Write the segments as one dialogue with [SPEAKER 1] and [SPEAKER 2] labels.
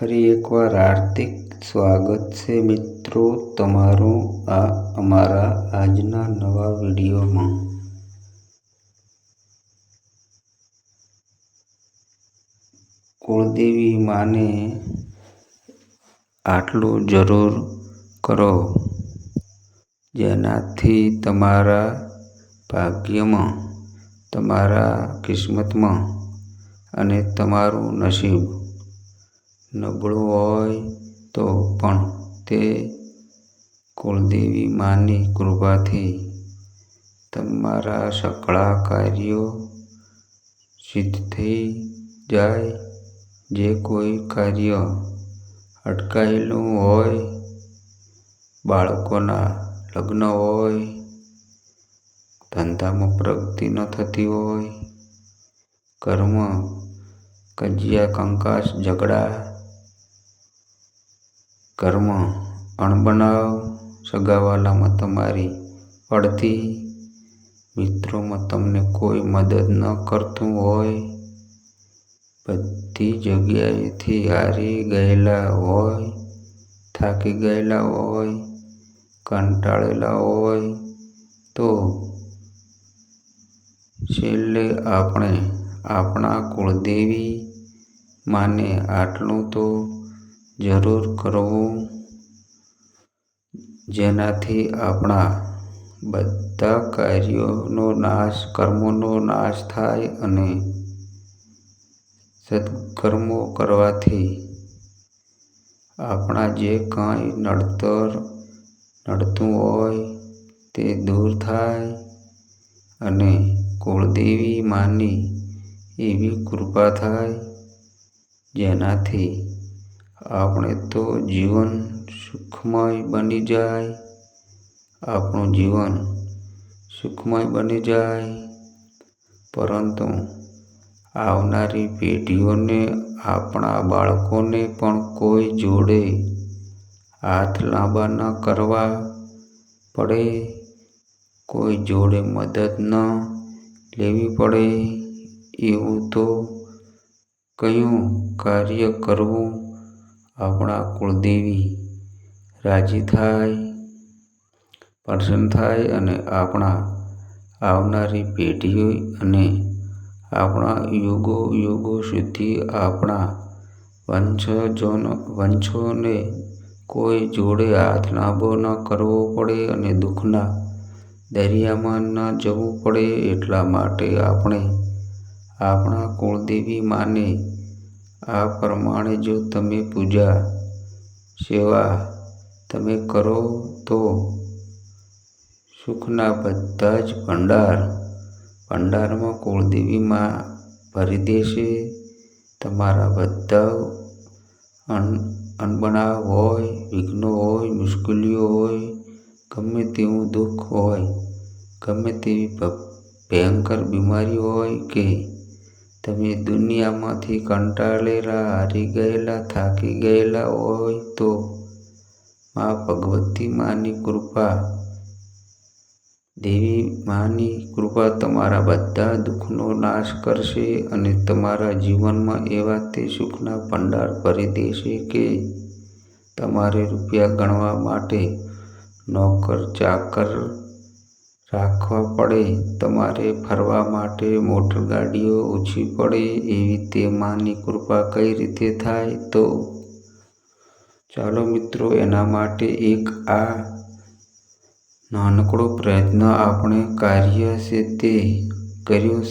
[SPEAKER 1] ફરી એકવાર હાર્દિક સ્વાગત છે મિત્રો તમારું આ અમારા આજના નવા વિડીયોમાં. કુળદેવી માને આટલું જરૂર કરો જેનાથી તમારા ભાગ્યમાં, તમારા કિસ્મતમાં અને તમારું નસીબ નબળું હોય તો પણ તે કુળદેવી માની કૃપાથી તમારા સકળા કાર્યો સિદ્ધ થઈ જાય. જે કોઈ કાર્ય અટકાયેલું હોય, બાળકોના લગ્ન હોય, ધંધામાં પ્રગતિ ન થતી હોય, કર્મ, કજિયા કંકાશ ઝઘડા ઘરમાં અણબનાવ સગાવાલામાં તમારી અડધી મિત્રોમાં તમને કોઈ મદદ ન કરતું હોય. બધી જગ્યાએથી હારી ગયેલા હોય, થાકી ગયેલા હોય, કંટાળેલા હોય તો છેલ્લે આપણે આપણા કુળદેવી માને આટલું તો જરૂર કરવું જેનાથી આપણા બધા કાર્યોનો નાશ, કર્મોનો નાશ થાય અને સત્કર્મો કરવાથી આપણા જે કાંઈ નડતર નડતું હોય તે દૂર થાય અને કુળદેવી માની એવી કૃપા થાય જેનાથી આપણે તો જીવન સુખમય બની જાય. આપણું જીવન સુખમય બની જાય. પરંતુ આવનારી પેઢીઓને, આપણા બાળકોને પણ કોઈ જોડે હાથ લાંબા ન કરવા પડે. કોઈ જોડે મદદ ન લેવી પડે. એવું તો કયું કાર્ય કરવું આપણા કુળદેવી રાજી થાય, પ્રસન્ન થાય અને આપણા આવનારી પેઢીઓ અને આપણા યુગો યુગો સુધી આપણા વંશજોનો વંશોને કોઈ જોડે હાથ લાંબો ન કરવો પડે અને દુઃખના દરિયામાં ન જવું પડે એટલા માટે આપણે આપણા કુળદેવી માને આ પ્રમાણે જો તમે પૂજા, સેવા તમે કરો તો સુખના બધા જ ભંડાર, ભંડારમાં કુળદેવીમાં ભરી દેશે. તમારા બધા અન અનબણા હોય, વિઘ્નો હોય, મુશ્કેલીઓ હોય, ગમે તેવું દુઃખ હોય, ગમે તેવી ભયંકર બીમારી હોય કે તમે દુનિયામાંથી કંટાળેલા, હારી ગયેલા, થાકી ગયેલા હોય તો મા ભગવતી માની કૃપા. દેવી માની કૃપા તમારા બધા દુઃખનો નાશ કરશે અને તમારા જીવનમાં એવા તે સુખના ભંડાર ભરી દેશે કે તમારે રૂપિયા ગણવા માટે નોકર ચાકર રાખવા પડે. તમારે ફરવા માટે મોટરગાડીઓ ઓછી પડે. એવી તે માની કૃપા કઈ રીતે થાય તો? ચાલો મિત્રો, એના માટે એક આ નાનકડો પ્રયત્ન આપણે કાર્ય છે તે, કર્યો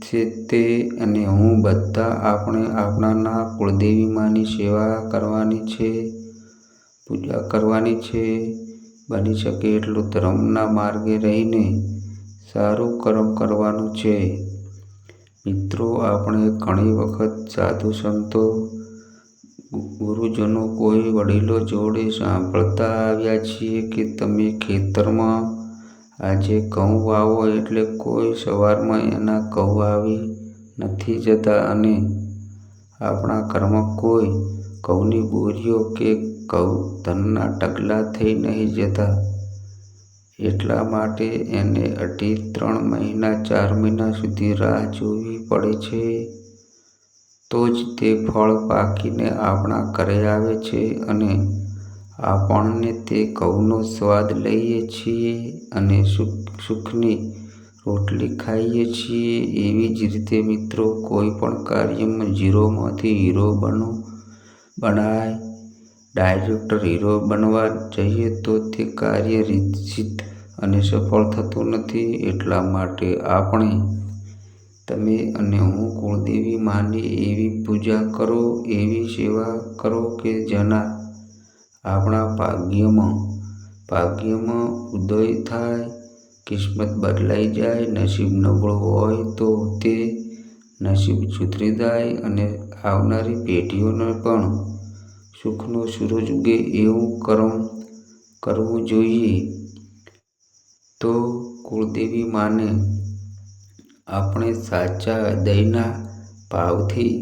[SPEAKER 1] છે તે અને હું બધા આપણે આપણાના કુળદેવી માની સેવા કરવાની છે, પૂજા કરવાની છે. બની શકે એટલું ધર્મના માર્ગે રહીને સારું કર્મ કરવાનું છે. મિત્રો, આપણે ઘણી વખત સાધુ સંતો, ગુરુજનો કોઈ વડીલો જોડે સાંભળતા આવ્યા છીએ કે તમે ખેતરમાં આજે ઘઉં વાવો એટલે કોઈ સવારમાં એના ઘઉં આવી નથી જતા અને આપણા ઘરમાં કોઈ ઘઉંની બોરીઓ કે ઘઉં ધનના ટગલા થઈ નહીં જતા. એટલા માટે એને અઢી ત્રણ મહિના ચાર મહિના સુધી રાહ જોવી પડે છે. તો જ તે ફળ પાકીને આપણા ઘરે આવે છે અને આપણને તે ઘઉંનો સ્વાદ લઈએ છીએ અને સુખ સુખની રોટલી ખાઈએ છીએ. એવી જ રીતે મિત્રો, કોઈ પણ કાર્યમાં જીરોમાંથી હીરો બનો, બનાય ડાયરેક્ટ હીરો બનવા જઈએ તો તે કાર્ય રીતસર અને સફળ થતું નથી. એટલા માટે આપણે, તમે અને હું કુળદેવી માની એવી પૂજા કરો, એવી સેવા કરો કે જેના આપણા ભાગ્યમાં ઉદય થાય, કિસ્મત બદલાઈ જાય. નસીબ નબળું હોય તો તે નસીબ સુધરી જાય અને આવનારી પેઢીઓને પણ સુખનો સૂરજ ઉગે એવું કરમ કરવું જોઈએ. તો કુળદેવી માને આપણે સાચા હૃદયના ભાવથી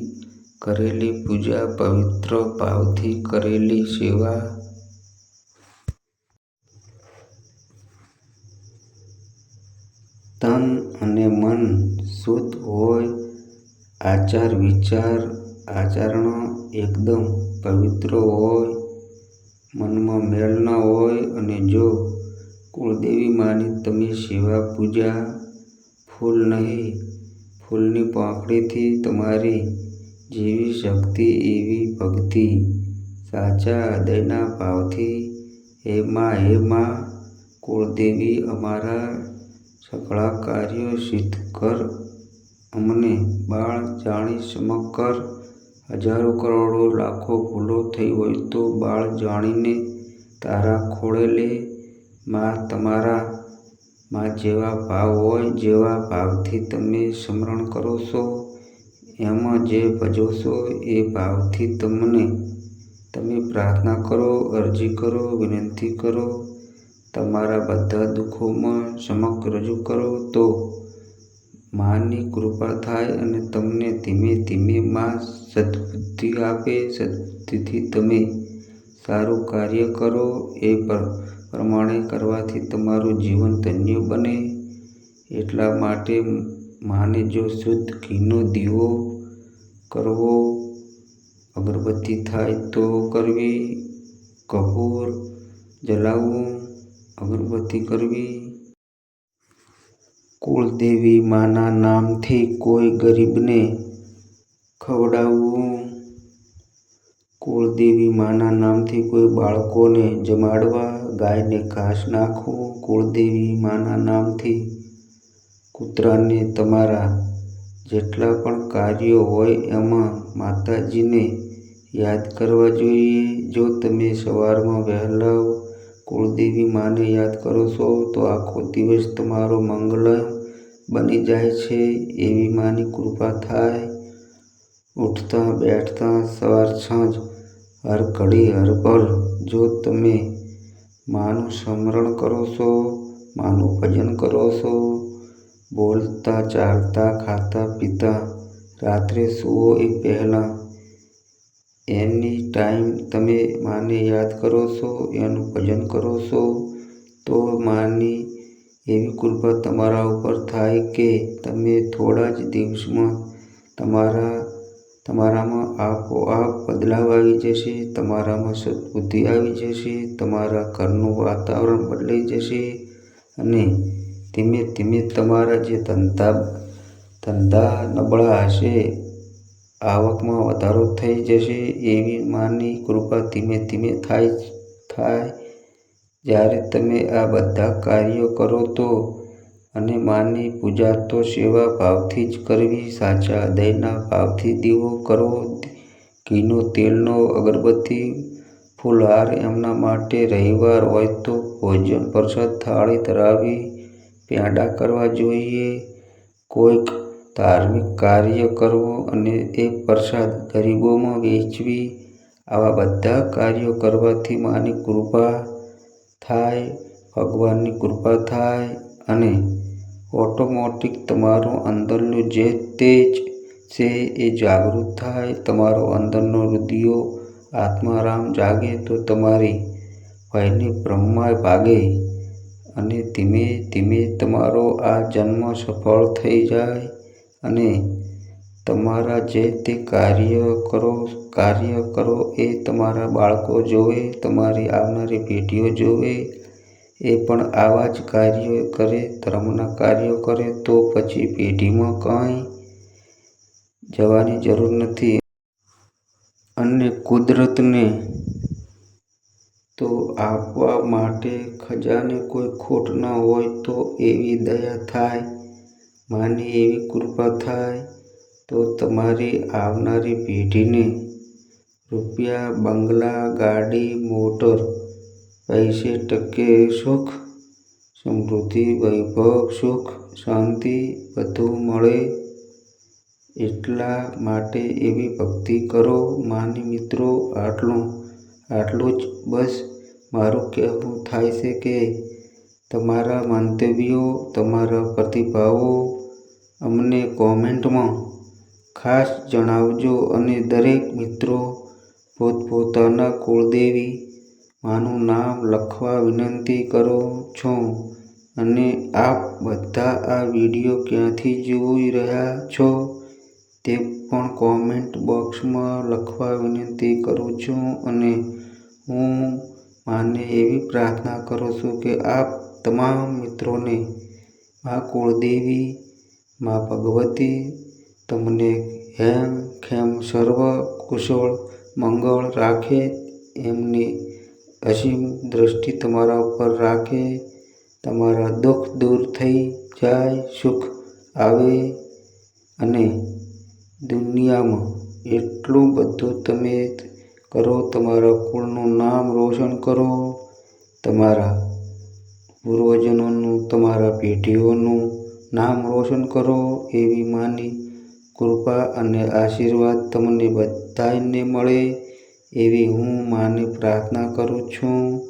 [SPEAKER 1] કરેલી પૂજા, પવિત્ર ભાવથી કરેલી સેવા, તન અને મન શુદ્ધ હોય, આચાર વિચાર આચરણ એકદમ પવિત્ર હોય, મનમાં મેળ ન હોય અને જો કુળદેવી માની તમે સેવા પૂજા ફૂલ નહીં, ફૂલની પાંખડીથી તમારી જેવી શક્તિ એવી ભક્તિ સાચા હૃદયના ભાવથી હે મા, કુળદેવી અમારા સકળા કાર્યો સિદ્ધ કર, અમને બાળ જાણી ક્ષમ કર. હજારો કરોડો લાખો ભૂલો થઈ હોય તો બાળ જાણીને તારા ખોળે લે. મા તમારામાં જેવા ભાવ હોય, જેવા ભાવથી તમે સ્મરણ કરો છો, એમાં જે ભજો છો એ ભાવથી તમને તમે પ્રાર્થના કરો, અરજી કરો, વિનંતી કરો, તમારા બધા દુઃખોમાં સમક રજૂ કરો તો માની કૃપા થાય અને તમને ધીમે ધીમે મા સદબુદ્ધિ આપે. સદબુદ્ધિથી તમે સારું કાર્ય કરો. એ પ્રમાણે કરવાથી તમારું જીવન ધન્ય બને. એટલા માટે માને જો શુદ્ધ ઘીનો દીવો કરવો, અગરબત્તી થાય તો કરવી, કપૂર જલાવવું, અગરબત્તી કરવી. કુળદેવી માના નામથી કોઈ ગરીબને ખવડાવવું, કુળદેવી માના નામથી કોઈ બાળકોને જમાડવા, ગાયને ઘાસ નાખવું, કુળદેવી માના નામથી કૂતરાને તમારા જેટલા પણ કાર્યો હોય એમાં માતાજીને યાદ કરવા જોઈએ. જો તમે સવારમાં વહેલા કુળદેવી માને યાદ કરો છો તો આખો દિવસ તમારો મંગલમય બની જાય છે. એવી માની કૃપા થાય. ઉઠતા બેઠતા સવાર-સાંજ હર ઘડી હર પલ જો તમે માનું સ્મરણ કરો છો, માનું ભજન કરો છો, બોલતા, ચાલતા, ખાતા, પીતા, રાત્રે સૂવો એ પહેલાં એની ટાઈમ તમે માને યાદ કરો છો, એનું ભજન કરો છો તો માની એવી કૃપા તમારા ઉપર થાય કે તમે થોડા જ દિવસમાં તમારા તમારામાં આપોઆપ બદલાવ આવી જશે. તમારામાં સદબુદ્ધિ આવી જશે. તમારા ઘરનું વાતાવરણ બદલાઈ જશે અને ધીમે ધીમે તમારા જે ધંધા ધંધા નબળા હશે, આવકમાં વધારો થઈ જશે. એવી માની કૃપા ધીમે ધીમે થાય થાય. જ્યારે તમે આ બધા કાર્યો કરો તો અને માની પૂજા તો સેવા ભાવથી જ કરવી. સાચા હૃદયના ભાવથી દીવો કરવો, ઘીનો, તેલનો, અગરબત્તી, ફૂલહાર એમના માટે રવિવાર હોય તો ભોજન પ્રસાદ થાળી ધરાવી પ્યાડા કરવા જોઈએ, કોઈક ધાર્મિક કાર્ય કરવો અને એ પ્રસાદ ગરીબોમાં વેચવી આવા બધા કાર્યો કરવાથી માની કૃપા થાય, ભગવાનની કૃપા થાય અને ઓટોમેટિક તમારો અંદરનું જે તેજ છે એ જાગૃત થાય. તમારો અંદરનો રુદિયો આત્મારામ જાગે તો તમારી ભયને બ્રહ્મા ભાગે અને ધીમે ધીમે તમારો આ જન્મ સફળ થઈ જાય અને તમારા જે તે કાર્ય કરો કાર્ય કરો એ તમારા બાળકો જોવે, તમારી આવનારી પેઢીઓ જોવે, એ પણ આવા જ કાર્યો કરે, ધર્મના કાર્યો કરે, તો પછી પેઢીમાં કંઈ જવાની જરૂર નથી. અને કુદરતને તો આપવા માટે ખજાને કોઈ ખોટ ન હોય તો એવી દયા થાય, માની એવી કૃપા થાય તો તમારી આવનારી પેઢીને રૂપિયા, બંગલા, ગાડી, મોટર, પૈસે ટકે સુખ, સમૃદ્ધિ, વૈભવ, સુખ, શાંતિ બધું મળે. એટલા માટે એવી ભક્તિ કરો, માની મિત્રો, આટલું આટલું જ બસ મારું કહેવું થાય છે કે તમારા મંતવ્યો, તમારા પ્રતિભાવો અમને કોમેન્ટમાં ખાસ જણાવજો અને દરેક મિત્રો પોતપોતાના કુળદેવી માનું નામ લખવા વિનંતી કરું છું. અને આપ બધા આ વીડિયો ક્યાંથી જોઈ રહ્યા છો તે પણ કોમેન્ટ બોક્સમાં લખવા વિનંતી કરું છું અને હું માને એવી પ્રાર્થના કરું છું કે આપ તમામ મિત્રોને, મા કુળદેવી, મા ભગવતી, તમને હેમ, ખેમ, સર્વ, કુશળ, મંગળ રાખે એમની અસીમ દ્રષ્ટિ તમારા ઉપર રાખે. તમારા દુઃખ દૂર થઈ જાય, સુખ આવે અને દુનિયામાં એટલું બધું તમે કરો, તમારા કુળનું નામ રોશન કરો. તમારા પૂર્વજનોનું તમારા પેઢીઓનું નામ રોશન કરો એવી માની કૃપા અને આશીર્વાદ તમને બધાને મળે એવી હું માને પ્રાર્થના કરું છું.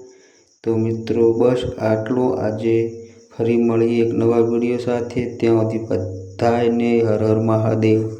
[SPEAKER 1] તો મિત્રો, બસ આટલું આજે. ફરી મળીએ એક નવા વીડિયો સાથે. ત્યાં સુધી બધાને હર હર મહાદેવ.